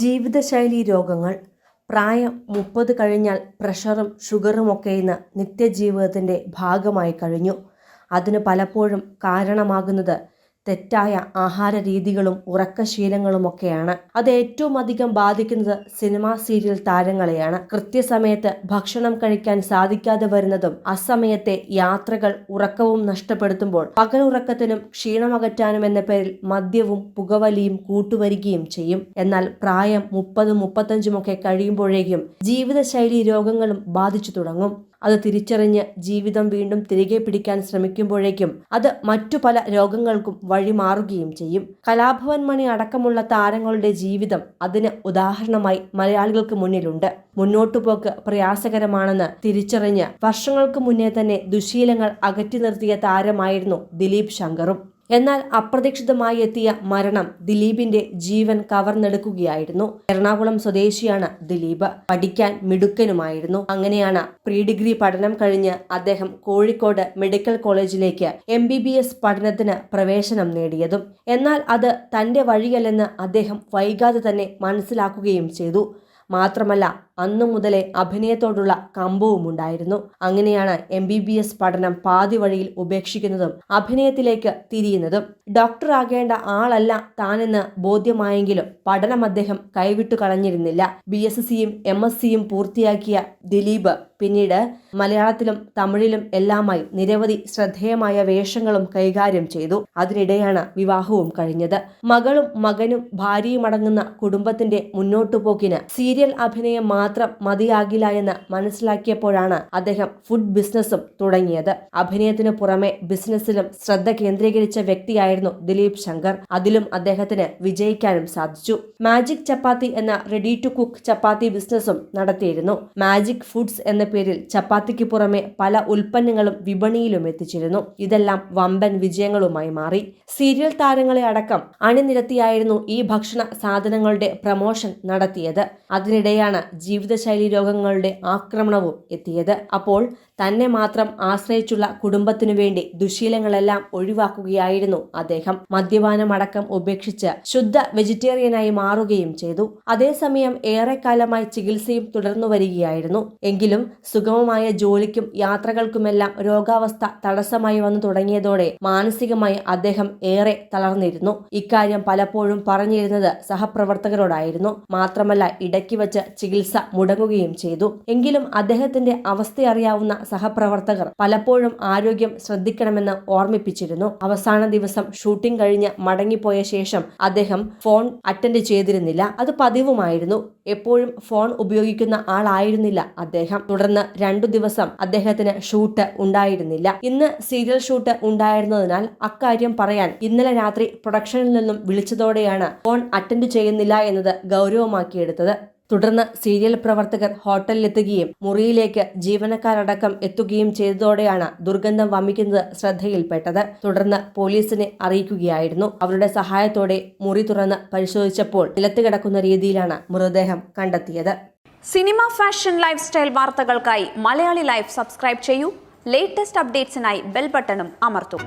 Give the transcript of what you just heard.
ജീവിതശൈലി രോഗങ്ങൾ പ്രായം മുപ്പത് കഴിഞ്ഞാൽ പ്രഷറും ഷുഗറും ഒക്കെ ഇന്ന് നിത്യജീവിതത്തിന്റെ ഭാഗമായി കഴിഞ്ഞു. അതിന് പലപ്പോഴും കാരണമാകുന്നത് തെറ്റായ ആഹാര രീതികളും ഉറക്കശീലങ്ങളുമൊക്കെയാണ് അത് ഏറ്റവും അധികം ബാധിക്കുന്നത് സിനിമാ സീരിയൽ താരങ്ങളെയാണ്. കൃത്യസമയത്ത് ഭക്ഷണം കഴിക്കാൻ സാധിക്കാതെ വരുന്നതും അസമയത്തെ യാത്രകൾ ഉറക്കവും നഷ്ടപ്പെടുത്തുമ്പോൾ പകലുറക്കത്തിനും ക്ഷീണമകറ്റാനും എന്ന പേരിൽ മദ്യവും പുകവലിയും കൂട്ടുവരികയും ചെയ്യും. എന്നാൽ പ്രായം മുപ്പതും മുപ്പത്തഞ്ചുമൊക്കെ കഴിയുമ്പോഴേക്കും ജീവിതശൈലി രോഗങ്ങളും ബാധിച്ചു തുടങ്ങും. അത് തിരിച്ചറിഞ്ഞ് ജീവിതം വീണ്ടും തിരികെ പിടിക്കാൻ ശ്രമിക്കുമ്പോഴേക്കും അത് മറ്റു പല രോഗങ്ങൾക്കും വഴിമാറുകയും ചെയ്യും. കലാഭവൻ മണി അടക്കമുള്ള താരങ്ങളുടെ ജീവിതം അതിന് ഉദാഹരണമായി മലയാളികൾക്ക് മുന്നിലുണ്ട്. മുന്നോട്ടുപോക്ക് പ്രയാസകരമാണെന്ന് തിരിച്ചറിഞ്ഞ് വർഷങ്ങൾക്ക് മുന്നേ തന്നെ ദുശീലങ്ങൾ അകറ്റി നിർത്തിയ താരമായിരുന്നു ദിലീപ് ശങ്കറും. എന്നാൽ അപ്രതീക്ഷിതമായി എത്തിയ മരണം ദിലീപിന്റെ ജീവൻ കവർന്നെടുക്കുകയായിരുന്നു. എറണാകുളം സ്വദേശിയാണ് ദിലീപ്. പഠിക്കാൻ മിടുക്കനുമായിരുന്നു. അങ്ങനെയാണ് പ്രീ ഡിഗ്രി പഠനം കഴിഞ്ഞ് അദ്ദേഹം കോഴിക്കോട് മെഡിക്കൽ കോളേജിലേക്ക് എം ബി ബി എസ് പഠനത്തിന് പ്രവേശനം നേടിയതും. എന്നാൽ അത് തന്റെ വഴിയല്ലെന്ന് അദ്ദേഹം വൈകാതെ തന്നെ മനസ്സിലാക്കുകയും ചെയ്തു. മാത്രമല്ല അന്നു മുതലേ അഭിനയത്തോടുള്ള കമ്പവും ഉണ്ടായിരുന്നു. അങ്ങനെയാണ് എം ബി ബി എസ് പഠനം പാതി വഴിയിൽ ഉപേക്ഷിക്കുന്നതും അഭിനയത്തിലേക്ക് തിരിയുന്നതും. ഡോക്ടർ ആകേണ്ട ആളല്ല താനെന്ന് ബോധ്യമായെങ്കിലും പഠനം അദ്ദേഹം കൈവിട്ടു കളഞ്ഞിരുന്നില്ല. ബി എസ് സിയും എം എസ് സിയും പൂർത്തിയാക്കിയ ദിലീപ് പിന്നീട് മലയാളത്തിലും തമിഴിലും എല്ലാമായി നിരവധി ശ്രദ്ധേയമായ വേഷങ്ങളും കൈകാര്യം ചെയ്തു. അതിനിടെയാണ് വിവാഹവും കഴിഞ്ഞത്. മകളും മകനും ഭാര്യയും അടങ്ങുന്ന കുടുംബത്തിന്റെ മുന്നോട്ടുപോക്കിന് സീരിയൽ അഭിനയം മാത്രം മതിയാകില്ല എന്ന് മനസ്സിലാക്കിയപ്പോഴാണ് അദ്ദേഹം ഫുഡ് ബിസിനസ്സും തുടങ്ങിയത്. അഭിനയത്തിനു പുറമെ ബിസിനസ്സിലും ശ്രദ്ധ കേന്ദ്രീകരിച്ച വ്യക്തിയായിരുന്നു ദിലീപ് ശങ്കർ. അതിലും അദ്ദേഹത്തിന് വിജയിക്കാനും സാധിച്ചു. മാജിക് ചപ്പാത്തി എന്ന റെഡി ടു കുക്ക് ചപ്പാത്തി ബിസിനസ്സും നടത്തിയിരുന്നു. മാജിക് ഫുഡ്സ് എന്ന പേരിൽ ചപ്പാത്തിക്ക് പുറമെ പല ഉൽപ്പന്നങ്ങളും വിപണിയിലും എത്തിച്ചിരുന്നു. ഇതെല്ലാം വമ്പൻ വിജയങ്ങളുമായി മാറി. സീരിയൽ താരങ്ങളെ അടക്കം അണിനിരത്തിയായിരുന്നു ഈ ഭക്ഷണ സാധനങ്ങളുടെ പ്രമോഷൻ നടത്തിയത്. അതിനിടെയാണ് ജീവിതശൈലി രോഗങ്ങളുടെ ആക്രമണവും എത്തിയത്. അപ്പോൾ തന്നെ മാത്രം ആശ്രയിച്ചുള്ള കുടുംബത്തിനു വേണ്ടി ദുശീലങ്ങളെല്ലാം ഒഴിവാക്കുകയായിരുന്നു അദ്ദേഹം. മദ്യപാനമടക്കം ഉപേക്ഷിച്ച് ശുദ്ധ വെജിറ്റേറിയനായി മാറുകയും ചെയ്തു. അതേസമയം ഏറെക്കാലമായി ചികിത്സയും തുടർന്നു വരികയായിരുന്നു. എങ്കിലും സുഗമമായ ജോലിക്കും യാത്രകൾക്കുമെല്ലാം രോഗാവസ്ഥ തടസ്സമായി വന്നു തുടങ്ങിയതോടെ മാനസികമായി അദ്ദേഹം ഏറെ തളർന്നിരുന്നു. ഇക്കാര്യം പലപ്പോഴും പറഞ്ഞിരുന്നത് സഹപ്രവർത്തകരോടായിരുന്നു. മാത്രമല്ല ഇടയ്ക്ക് വച്ച് ചികിത്സ മുടങ്ങുകയും ചെയ്തു. എങ്കിലും അദ്ദേഹത്തിന്റെ അവസ്ഥയറിയാവുന്ന സഹപ്രവർത്തകർ പലപ്പോഴും ആരോഗ്യം ശ്രദ്ധിക്കണമെന്ന് ഓർമ്മിപ്പിച്ചിരുന്നു. അവസാന ദിവസം ഷൂട്ടിംഗ് കഴിഞ്ഞ് മടങ്ങിപ്പോയ ശേഷം അദ്ദേഹം ഫോൺ അറ്റൻഡ് ചെയ്തിരുന്നില്ല. അത് പതിവുമായിരുന്നു. എപ്പോഴും ഫോൺ ഉപയോഗിക്കുന്ന ആളായിരുന്നില്ല അദ്ദേഹം. തുടർന്ന് രണ്ടു ദിവസം അദ്ദേഹത്തിന് ഷൂട്ട് ഉണ്ടായിരുന്നില്ല. ഇന്ന് സീരിയൽ ഷൂട്ട് ഉണ്ടായിരുന്നതിനാൽ അക്കാര്യം പറയാൻ ഇന്നലെ രാത്രി പ്രൊഡക്ഷനിൽ നിന്നും വിളിച്ചതോടെയാണ് ഫോൺ അറ്റൻഡ് ചെയ്യുന്നില്ല എന്നത് ഗൗരവമാക്കിയെടുത്തത്. തുടർന്ന് സീരിയൽ പ്രവർത്തകർ ഹോട്ടലിലെത്തുകയും മുറിയിലേക്ക് ജീവനക്കാരടക്കം എത്തുകയും ചെയ്തതോടെയാണ് ദുർഗന്ധം വമിക്കുന്നത് ശ്രദ്ധയിൽപ്പെട്ടത്. തുടർന്ന് പോലീസിനെ അറിയിക്കുകയായിരുന്നു. അവരുടെ സഹായത്തോടെ മുറി തുറന്ന് പരിശോധിച്ചപ്പോൾ നിലത്ത് കിടക്കുന്ന രീതിയിലാണ് മൃതദേഹം കണ്ടെത്തിയത്. സിനിമ ഫാഷൻ ലൈഫ് സ്റ്റൈൽ വാർത്തകൾക്കായി മലയാളി ലൈഫ് സബ്സ്ക്രൈബ് ചെയ്യൂ. ലേറ്റസ്റ്റ് അപ്ഡേറ്റ്സിനായി ബെൽ ബട്ടണും അമർത്തും.